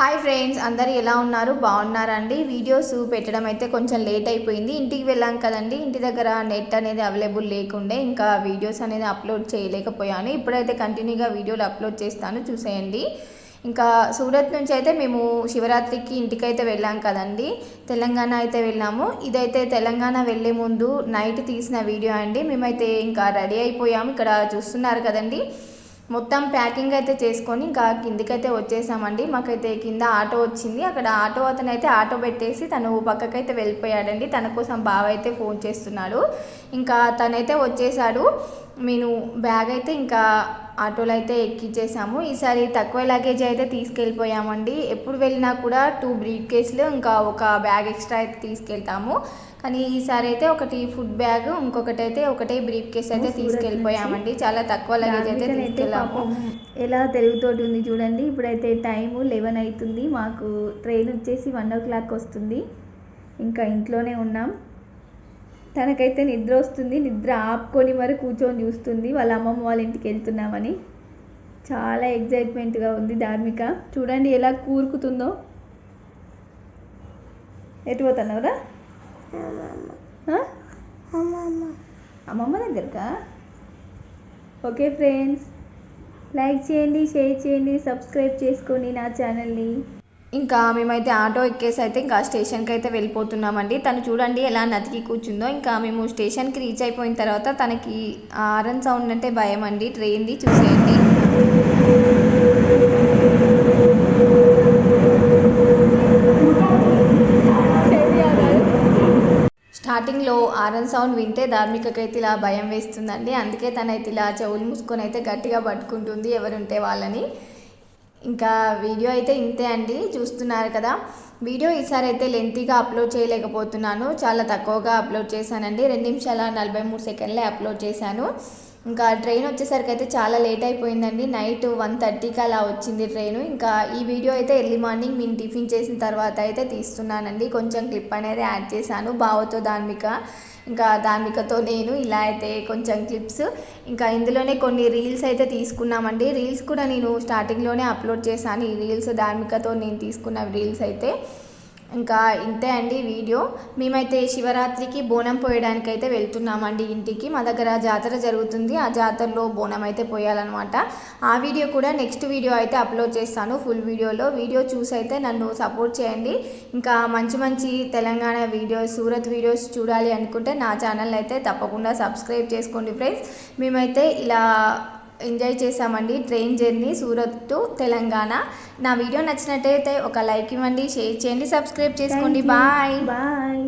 Hi friends అందరు ఎలా ఉన్నారు? బాగున్నారండి. వీడియోస్ పెట్టడం అయితే కొంచెం లేట్ అయిపోయింది. ఇంటికి వెళ్ళాం కదండి. ఇంటి దగ్గర నెట్ అనేది అవైలబుల్ లేకుండే ఇంకా వీడియోస్ అనేది అప్లోడ్ చేయలేకపోయాను. ఇప్పుడైతే కంటిన్యూగా వీడియోలు అప్లోడ్ చేస్తాను. చూసేయండి. ఇంకా సూరత్ నుంచి అయితే మేము శివరాత్రికి ఇంటికైతే వెళ్ళాం కదండి. తెలంగాణ అయితే వెళ్ళాము. ఇదైతే తెలంగాణ వెళ్ళే ముందు నైట్ తీసిన వీడియో అండి. మేమైతే ఇంకా రెడీ అయిపోయాము. ఇక్కడ చూస్తున్నారు కదండి. మొత్తం ప్యాకింగ్ అయితే చేసుకొని ఇంకా కిందికైతే వచ్చేసామండి. మాకైతే కింద ఆటో వచ్చింది. అక్కడ ఆటో అతను అయితే ఆటో పెట్టేసి తను పక్కకైతే వెళ్ళిపోయాడండి. తన కోసం బావ అయితే ఫోన్ చేస్తున్నాడు. ఇంకా తనైతే వచ్చేసాడు. నేను బ్యాగ్ అయితే ఇంకా ఆటోలో అయితే ఎక్కించేసాము ఈసారి తక్కువ లగేజ్ అయితే తీసుకెళ్ళిపోయామండి. ఎప్పుడు వెళ్ళినా కూడా టూ బ్రీఫ్ కేసులు ఇంకా ఒక బ్యాగ్ ఎక్స్ట్రా అయితే తీసుకెళ్తాము. కానీ ఈసారి అయితే ఒకటి ఫుడ్ బ్యాగ్ ఇంకొకటి అయితే ఒకటే బ్రీఫ్ కేస్ అయితే తీసుకెళ్ళిపోయామండి. చాలా తక్కువ లగేజ్ అయితే తీసుకెళ్ళాము. ఎలా తెలుగుతోటి ఉంది చూడండి. ఇప్పుడైతే టైము లెవెన్ అవుతుంది. మాకు ట్రైన్ వచ్చేసి వన్ ఓ క్లాక్ వస్తుంది. ఇంకా ఇంట్లోనే ఉన్నాం. తనకైతే నిద్ర వస్తుంది నిద్ర ఆపుకొని మరి కూర్చొని చూస్తుంది. వాళ్ళ అమ్మమ్మ వాళ్ళ ఇంటికి వెళ్తున్నామని. చాలా ఎగ్జైట్మెంట్గా ఉంది ధార్మిక. చూడండి ఎలా కూరుకుతుందో. ఎటు పోతున్నావురా? అమ్మమ్మ. దగ్గరకా? ఓకే ఫ్రెండ్స్ లైక్ చేయండి షేర్ చేయండి సబ్స్క్రైబ్ చేసుకోండి నా ఛానల్ని ఇంకా మేమైతే ఆటో ఎక్కేసి అయితే ఇంకా స్టేషన్కి అయితే వెళ్ళిపోతున్నామండి. తను చూడండి ఎలా నతికి కూర్చుందో. ఇంకా మేము స్టేషన్కి రీచ్ అయిపోయిన తర్వాత తనకి ఆరన్ సౌండ్ అంటే భయం అండి ట్రైన్ది చూసేయండి. స్టార్టింగ్లో ఆరన్ సౌండ్ వింటే ధార్మికకైతే ఇలా భయం వేస్తుందండి. అందుకే తనైతే ఇలా చెవులు మూసుకొని అయితే గట్టిగా పట్టుకుంటుంది ఎవరుంటే వాళ్ళని. ఇంకా వీడియో అయితే ఇంతే అండి చూస్తున్నారు కదా. వీడియో ఈసారి అయితే లెంతీగా అప్లోడ్ చేయలేకపోతున్నాను. చాలా తక్కువగా అప్లోడ్ చేశానండి. రెండు నిమిషాల నలభై మూడు సెకండ్లే అప్లోడ్ చేశాను. ఇంకా ట్రైన్ వచ్చేసరికి అయితే చాలా లేట్ అయిపోయిందండి. నైట్ వన్ థర్టీకి అలా వచ్చింది ట్రైన్. ఇంకా ఈ వీడియో అయితే ఎర్లీ మార్నింగ్ మేము టిఫిన్ చేసిన తర్వాత అయితే తీస్తున్నానండి. కొంచెం క్లిప్ అనేది యాడ్ చేశాను బావతో ధార్మిక ఇంకా ధార్మికతో నేను ఇలా అయితే కొంచెం క్లిప్స్. ఇంకా ఇందులోనే కొన్ని రీల్స్ అయితే తీసుకున్నామండి. రీల్స్ కూడా నేను స్టార్టింగ్లోనే అప్లోడ్ చేశాను. ఈ రీల్స్ ధార్మికతో నేను తీసుకున్న రీల్స్ అయితే. ఇంకా ఇంతే అండి వీడియో. మేమైతే శివరాత్రికి బోనం పోయడానికి అయితే వెళ్తున్నామండి ఇంటికి. మా దగ్గర జాతర జరుగుతుంది. ఆ జాతరలో బోనం అయితే పోయాలన్నమాట. ఆ వీడియో కూడా నెక్స్ట్ వీడియో అయితే అప్లోడ్ చేస్తాను. ఫుల్ వీడియోలో. వీడియో చూసి అయితే నన్ను సపోర్ట్ చేయండి. ఇంకా మంచి మంచి తెలంగాణ వీడియోస్ సూరత్ వీడియోస్ చూడాలి అనుకుంటే నా ఛానల్ అయితే తప్పకుండా సబ్స్క్రైబ్ చేసుకోండి ఫ్రెండ్స్. మేమైతే ఇలా ఎంజాయ్ చేసామండి train journey Surat to Telangana. నా వీడియో నచ్చినట్టయితే ఒక లైక్ ఇవ్వండి షేర్ చేయండి సబ్స్క్రైబ్ చేసుకోండి. Bye bye